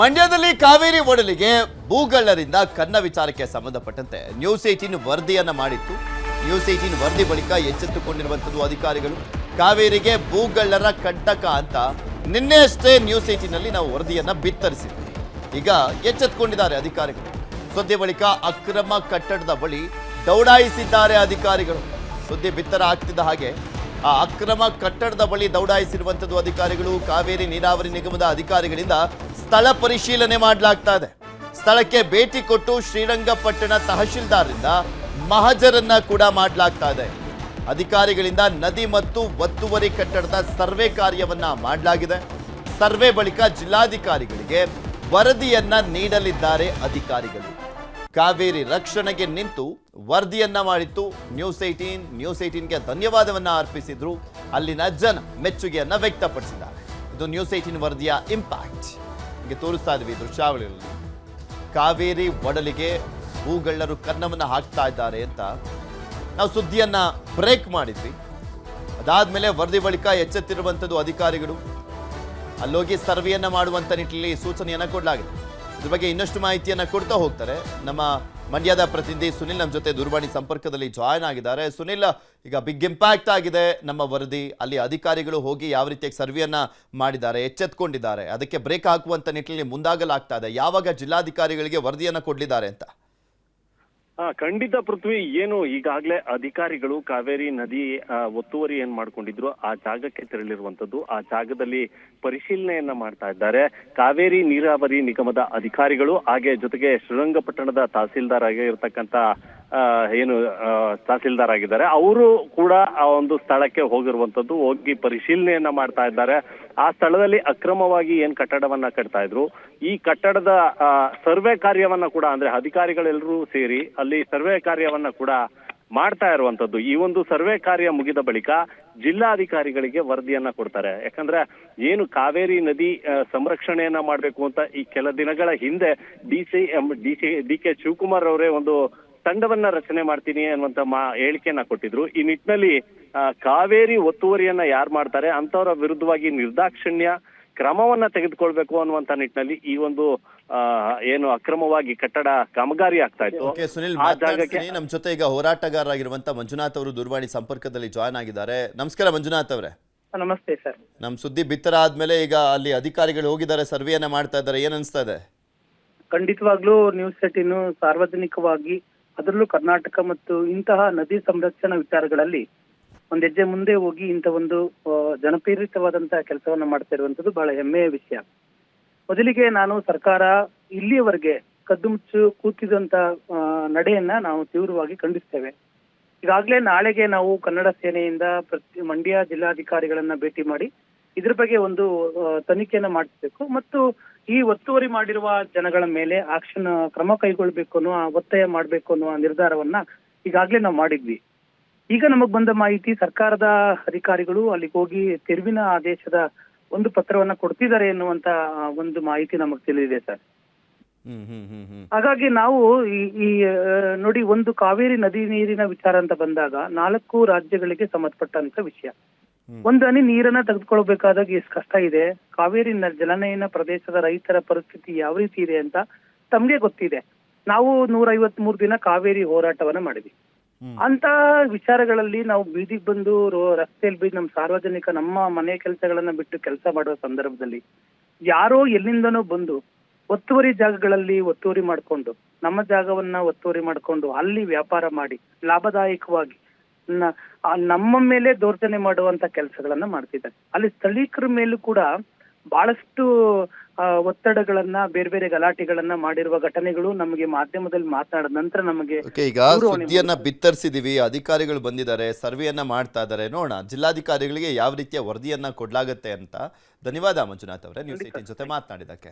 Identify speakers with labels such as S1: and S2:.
S1: ಮಂಡ್ಯದಲ್ಲಿ ಕಾವೇರಿ ಒಡಲಿಗೆ ಭೂಗಳ್ಳರಿಂದ ಕನ್ನ ವಿಚಾರಕ್ಕೆ ಸಂಬಂಧಪಟ್ಟಂತೆ ನ್ಯೂಸ್ ಏಟೀನ್ ವರದಿಯನ್ನು ಮಾಡಿತ್ತು. ನ್ಯೂಸ್ ಏಟೀನ್ ವರದಿ ಬಳಿಕ ಎಚ್ಚೆತ್ತುಕೊಂಡಿರುವಂಥದ್ದು ಅಧಿಕಾರಿಗಳು, ಕಾವೇರಿಗೆ ಭೂಗಳ್ಳರ ಕಂಟಕ ಅಂತ ನಿನ್ನೆ ಅಷ್ಟೇ ನ್ಯೂಸ್ ಏಟೀನಲ್ಲಿ ನಾವು ವರದಿಯನ್ನು ಬಿತ್ತರಿಸಿದ್ವಿ. ಈಗ ಎಚ್ಚೆತ್ತುಕೊಂಡಿದ್ದಾರೆ ಅಧಿಕಾರಿಗಳು. ಸುದ್ದಿ ಬಳಿಕ ಅಕ್ರಮ ಕಟ್ಟಡದ ಬಳಿ ದೌಡಾಯಿಸಿದ್ದಾರೆ ಅಧಿಕಾರಿಗಳು. ಸುದ್ದಿ ಬಿತ್ತರ ಆಗ್ತಿದ್ದ ಹಾಗೆ ಅಕ್ರಮ ಕಟ್ಟಡದ ಬಳಿ ದೌಡಾಯಿಸಿರುವಂಥದ್ದು ಅಧಿಕಾರಿಗಳು ಕಾವೇರಿ ನೀರಾವರಿ ನಿಗಮದ ಅಧಿಕಾರಿಗಳಿಂದ ಸ್ಥಳ ಪರಿಶೀಲನೆ ಮಾಡಲಾಗ್ತಾ ಇದೆ. ಸ್ಥಳಕ್ಕೆ ಭೇಟಿ ಕೊಟ್ಟು ಶ್ರೀರಂಗಪಟ್ಟಣ ತಹಶೀಲ್ದಾರ್ರಿಂದ ಮಹಜರನ್ನ ಕೂಡ ಮಾಡಲಾಗ್ತಾ ಇದೆ. ಅಧಿಕಾರಿಗಳಿಂದ ನದಿ ಮತ್ತು ಒತ್ತುವರಿ ಕಟ್ಟಡದ ಸರ್ವೆ ಕಾರ್ಯವನ್ನ ಮಾಡಲಾಗಿದೆ. ಸರ್ವೆ ಬಳಿಕ ಜಿಲ್ಲಾಧಿಕಾರಿಗಳಿಗೆ ವರದಿಯನ್ನ ನೀಡಲಿದ್ದಾರೆ ಅಧಿಕಾರಿಗಳು. ಕಾವೇರಿ ರಕ್ಷಣೆಗೆ ನಿಂತು ವರದಿಯನ್ನ ಮಾಡಿತ್ತು. ನ್ಯೂಸ್ ಏಟೀನ್ ನ್ಯೂಸ್ ಏಯ್ಟೀನ್ಗೆ ಧನ್ಯವಾದವನ್ನ ಅರ್ಪಿಸಿದ್ರು. ಅಲ್ಲಿನ ಜನ ಮೆಚ್ಚುಗೆಯನ್ನ ವ್ಯಕ್ತಪಡಿಸಿದ್ದಾರೆ. ಇದು ನ್ಯೂಸ್ ಏಯ್ಟೀನ್ ವರದಿಯ ಇಂಪ್ಯಾಕ್ಟ್ ಹೀಗೆ ತೋರಿಸ್ತಾ ಇದ್ವಿ ದೃಶ್ಯಾವಳಿಯಲ್ಲಿ. ಕಾವೇರಿ ಒಡಲಿಗೆ ಭೂಗಳ್ಳರು ಕನ್ನವನ್ನು ಹಾಕ್ತಾ ಇದ್ದಾರೆ ಅಂತ ನಾವು ಸುದ್ದಿಯನ್ನ ಬ್ರೇಕ್ ಮಾಡಿದ್ವಿ. ಅದಾದ್ಮೇಲೆ ವರದಿ ಬಳಿಕ ಎಚ್ಚೆತ್ತಿರುವಂಥದ್ದು ಅಧಿಕಾರಿಗಳು. ಅಲ್ಲೋಗಿ ಸರ್ವೆಯನ್ನ ಮಾಡುವಂತ ನಿಟ್ಟಿನಲ್ಲಿ ಸೂಚನೆಯನ್ನ ಕೊಡಲಾಗಿದೆ. ಇದ್ರ ಬಗ್ಗೆ ಇನ್ನಷ್ಟು ಮಾಹಿತಿಯನ್ನ ಕೊಡ್ತಾ ಹೋಗ್ತಾರೆ. ನಮ್ಮ ಮಂಡ್ಯದ ಪ್ರತಿನಿಧಿ ಸುನಿಲ್ ನಮ್ಮ ಜೊತೆ ದೂರವಾಣಿ ಸಂಪರ್ಕದಲ್ಲಿ ಜಾಯ್ನ್ ಆಗಿದ್ದಾರೆ. ಸುನಿಲ್, ಈಗ ಬಿಗ್ ಇಂಪ್ಯಾಕ್ಟ್ ಆಗಿದೆ ನಮ್ಮ ವರದಿ. ಅಲ್ಲಿ ಅಧಿಕಾರಿಗಳು ಹೋಗಿ ಯಾವ ರೀತಿಯಾಗಿ ಸರ್ವೆಯನ್ನ ಮಾಡಿದ್ದಾರೆ, ಎಚ್ಚೆತ್ಕೊಂಡಿದ್ದಾರೆ. ಅದಕ್ಕೆ ಬ್ರೇಕ್ ಹಾಕುವಂತ ನಿಟ್ಟಿನಲ್ಲಿ ಮುಂದಾಗಲಾಗ್ತಾ ಇದೆ. ಯಾವಾಗ ಜಿಲ್ಲಾಧಿಕಾರಿಗಳಿಗೆ ವರದಿಯನ್ನ ಕೊಡಲಿದ್ದಾರೆ ಅಂತ?
S2: ಆ, ಖಂಡಿತ ಪೃಥ್ವಿ ಏನು ಈಗಾಗಲೇ ಅಧಿಕಾರಿಗಳು ಕಾವೇರಿ ನದಿ ಒತ್ತುವರಿ ಏನ್ ಮಾಡ್ಕೊಂಡಿದ್ರು ಆ ಜಾಗಕ್ಕೆ ತೆರಳಿರುವಂತದ್ದು ಆ ಜಾಗದಲ್ಲಿ ಪರಿಶೀಲನೆಯನ್ನ ಮಾಡ್ತಾ ಇದ್ದಾರೆ. ಕಾವೇರಿ ನೀರಾವರಿ ನಿಗಮದ ಅಧಿಕಾರಿಗಳು ಹಾಗೆ ಜೊತೆಗೆ ಶ್ರೀರಂಗಪಟ್ಟಣದ ತಹಸೀಲ್ದಾರ್ ಆಗಿರ್ತಕ್ಕಂತ ಏನು ತಹಸೀಲ್ದಾರ್ ಆಗಿದ್ದಾರೆ ಅವರು ಕೂಡ ಆ ಒಂದು ಸ್ಥಳಕ್ಕೆ ಹೋಗಿರುವಂತದ್ದು ಹೋಗಿ ಪರಿಶೀಲನೆಯನ್ನ ಮಾಡ್ತಾ ಇದ್ದಾರೆ. ಆ ಸ್ಥಳದಲ್ಲಿ ಅಕ್ರಮವಾಗಿ ಏನ್ ಕಟ್ಟಡವನ್ನ ಕಟ್ತಾ ಇದ್ರು. ಈ ಕಟ್ಟಡದ ಸರ್ವೆ ಕಾರ್ಯವನ್ನ ಕೂಡ, ಅಂದ್ರೆ ಅಧಿಕಾರಿಗಳೆಲ್ಲರೂ ಸೇರಿ ಅಲ್ಲಿ ಸರ್ವೆ ಕಾರ್ಯವನ್ನ ಕೂಡ ಮಾಡ್ತಾ ಇರುವಂತದ್ದು ಈ ಒಂದು ಸರ್ವೆ ಕಾರ್ಯ ಮುಗಿದ ಬಳಿಕ ಜಿಲ್ಲಾಧಿಕಾರಿಗಳಿಗೆ ವರದಿಯನ್ನ ಕೊಡ್ತಾರೆ. ಯಾಕಂದ್ರೆ ಏನು ಕಾವೇರಿ ನದಿ ಸಂರಕ್ಷಣೆಯನ್ನ ಮಾಡಬೇಕು ಅಂತ ಈ ಕೆಲ ದಿನಗಳ ಹಿಂದೆ D C D C, D K Shivakumar ಅವರೇ ಒಂದು ತಂಡವನ್ನ ರಚನೆ ಮಾಡ್ತೀನಿ ಅನ್ನುವಂತ ಮಾ ಹೇಳಿಕೆಯನ್ನ ಕೊಟ್ಟಿದ್ರು. ಈ ನಿಟ್ಟಿನಲ್ಲಿ ಆ, ಕಾವೇರಿ ಒತ್ತುವರಿಯನ್ನ ಯಾರು ಮಾಡ್ತಾರೆ ಅಂತವರ ವಿರುದ್ಧವಾಗಿ ನಿರ್ದಾಕ್ಷಿಣ್ಯ ಕ್ರಮವನ್ನ ತೆಗೆದುಕೊಳ್ಬೇಕು ಅನ್ನುವಂತ ನಿಟ್ಟಿನಲ್ಲಿ ಈ ಒಂದು ಆ, ಏನು ಅಕ್ರಮವಾಗಿ ಕಟ್ಟಡ ಕಾಮಗಾರಿ ಆಗ್ತಾ ಇತ್ತು.
S1: ಸುನಿಲ್ ನಮ್ಮ ಜೊತೆ ಈಗ ಹೋರಾಟಗಾರರಾಗಿರುವಂತ ಮಂಜುನಾಥ್ ಅವರು ದೂರವಾಣಿ ಸಂಪರ್ಕದಲ್ಲಿ ಜಾಯ್ನ್ ಆಗಿದ್ದಾರೆ. ನಮಸ್ಕಾರ ಮಂಜುನಾಥ್ ಅವರೇ.
S3: ನಮಸ್ತೆ ಸರ್.
S1: ನಮ್ ಸುದ್ದಿ ಬಿತ್ತರ ಆದ್ಮೇಲೆ ಈಗ ಅಲ್ಲಿ ಅಧಿಕಾರಿಗಳು ಹೋಗಿದ್ದಾರೆ ಸರ್ವೆಯನ್ನ ಮಾಡ್ತಾ ಇದ್ದಾರೆ. ಏನ್ ಅನ್ಸ್ತಾ ಇದೆ?
S3: ಖಂಡಿತವಾಗ್ಲೂ ನ್ಯೂಸ್ ಸೆಟಿನು ಸಾರ್ವಜನಿಕವಾಗಿ ಅದರಲ್ಲೂ ಕರ್ನಾಟಕ ಮತ್ತು ಇಂತಹ ನದಿ ಸಂರಕ್ಷಣಾ ವಿಚಾರಗಳಲ್ಲಿ ಒಂದ್ ಹೆಜ್ಜೆ ಮುಂದೆ ಹೋಗಿ ಇಂಥ ಒಂದು ಜನಪ್ರೇರಿತವಾದಂತಹ ಕೆಲಸವನ್ನ ಮಾಡ್ತಾ ಇರುವಂತದ್ದು ಬಹಳ ಹೆಮ್ಮೆಯ ವಿಷಯ. ಮೊದಲಿಗೆ ನಾನು ಸರ್ಕಾರ ಇಲ್ಲಿಯವರೆಗೆ ಕದ್ದು ಮುಚ್ಚು ಕೂತಿದಂತ ನಡೆಯನ್ನ ನಾವು ತೀವ್ರವಾಗಿ ಖಂಡಿಸ್ತೇವೆ. ಈಗಾಗಲೇ ನಾಳೆಗೆ ನಾವು ಕನ್ನಡ ಸೇನೆಯಿಂದ ಪ್ರತಿ ಮಂಡ್ಯ ಜಿಲ್ಲಾಧಿಕಾರಿಗಳನ್ನ ಭೇಟಿ ಮಾಡಿ ಇದ್ರ ಬಗ್ಗೆ ಒಂದು ತನಿಖೆಯನ್ನ ಮಾಡಿಸ್ಬೇಕು. ಮತ್ತು ಈ ಒತ್ತುವರಿ ಮಾಡಿರುವ ಜನಗಳ ಮೇಲೆ ಆಕ್ಷನ್ ಕ್ರಮ ಕೈಗೊಳ್ಬೇಕು ಅನ್ನೋ ಒತ್ತಾಯ ಮಾಡ್ಬೇಕು ಅನ್ನುವ ನಿರ್ಧಾರವನ್ನ ಈಗಾಗಲೇ ನಾವು ಮಾಡಿದ್ವಿ. ಈಗ ನಮಗ್ ಬಂದ ಮಾಹಿತಿ ಸರ್ಕಾರದ ಅಧಿಕಾರಿಗಳು ಅಲ್ಲಿಗೆ ಹೋಗಿ ತೆರವಿನ ಆದೇಶದ ಒಂದು ಪತ್ರವನ್ನ ಕೊಡ್ತಿದ್ದಾರೆ ಎನ್ನುವಂತ ಒಂದು ಮಾಹಿತಿ ನಮಗ್ ತಿಳಿದಿದೆ ಸರ್. ಹಾಗಾಗಿ ನಾವು ಈ ಈ ನೋಡಿ ಒಂದು ಕಾವೇರಿ ನದಿ ನೀರಿನ ವಿಚಾರ ಅಂತ ಬಂದಾಗ ನಾಲ್ಕು ರಾಜ್ಯಗಳಿಗೆ ಸಂಬಂಧಪಟ್ಟಂತ ವಿಷಯ. ಒಂದು ಹನಿ ನೀರನ್ನ ತೆಗೆದುಕೊಳ್ಬೇಕಾದಾಗ ಎಷ್ಟು ಕಷ್ಟ ಇದೆ. ಕಾವೇರಿ ಜಲನಯನ ಪ್ರದೇಶದ ರೈತರ ಪರಿಸ್ಥಿತಿ ಯಾವ ರೀತಿ ಇದೆ ಅಂತ ತಮ್ಗೆ ಗೊತ್ತಿದೆ. ನಾವು ನೂರ ಮೂರು ದಿನ ಕಾವೇರಿ ಹೋರಾಟವನ್ನ ಮಾಡಿದ್ವಿ. ಅಂತ ವಿಚಾರಗಳಲ್ಲಿ ನಾವು ಬೀದಿಗೆ ಬಂದು ರಸ್ತೆಯಲ್ಲಿ ಬೀದಿ ನಮ್ಮ ಸಾರ್ವಜನಿಕ ನಮ್ಮ ಮನೆ ಕೆಲಸಗಳನ್ನ ಬಿಟ್ಟು ಕೆಲಸ ಮಾಡುವ ಸಂದರ್ಭದಲ್ಲಿ ಯಾರೋ ಎಲ್ಲಿಂದನೋ ಬಂದು ಒತ್ತುವರಿ ಜಾಗಗಳಲ್ಲಿ ಒತ್ತುವರಿ ಮಾಡ್ಕೊಂಡು ನಮ್ಮ ಜಾಗವನ್ನ ಒತ್ತುವರಿ ಮಾಡ್ಕೊಂಡು ಅಲ್ಲಿ ವ್ಯಾಪಾರ ಮಾಡಿ ಲಾಭದಾಯಕವಾಗಿ ನಮ್ಮ ಮೇಲೆ ದೌರ್ಜನ್ಯ ಮಾಡುವಂತ ಕೆಲಸಗಳನ್ನ ಮಾಡ್ತಿದ್ದಾರೆ. ಅಲ್ಲಿ ಸ್ಥಳೀಕರ ಮೇಲೂ ಕೂಡ ಬಹಳಷ್ಟು ಒತ್ತಡಗಳನ್ನ ಬೇರೆ ಬೇರೆ ಗಲಾಟೆಗಳನ್ನ ಮಾಡಿರುವ ಘಟನೆಗಳು ನಮಗೆ ಮಾಧ್ಯಮದಲ್ಲಿ ಮಾತನಾಡಿದ ನಂತರ ನಮಗೆ
S1: ಈಗ ಸುದ್ದಿಯನ್ನ ಬಿತ್ತರಿಸಿದೀವಿ ಅಧಿಕಾರಿಗಳು ಬಂದಿದ್ದಾರೆ ಸರ್ವೆಯನ್ನ ಮಾಡ್ತಾ ಇದ್ದಾರೆ ನೋಡೋಣ ಜಿಲ್ಲಾಧಿಕಾರಿಗಳಿಗೆ ಯಾವ ರೀತಿಯ ವರದಿಯನ್ನ ಕೊಡ್ಲಾಗತ್ತೆ ಅಂತ. ಧನ್ಯವಾದ ಮಂಜುನಾಥ್ ಅವರೇ ನ್ಯೂಸ್ ಏಟಿನ್ ಜೊತೆ ಮಾತನಾಡಿದಕ್ಕೆ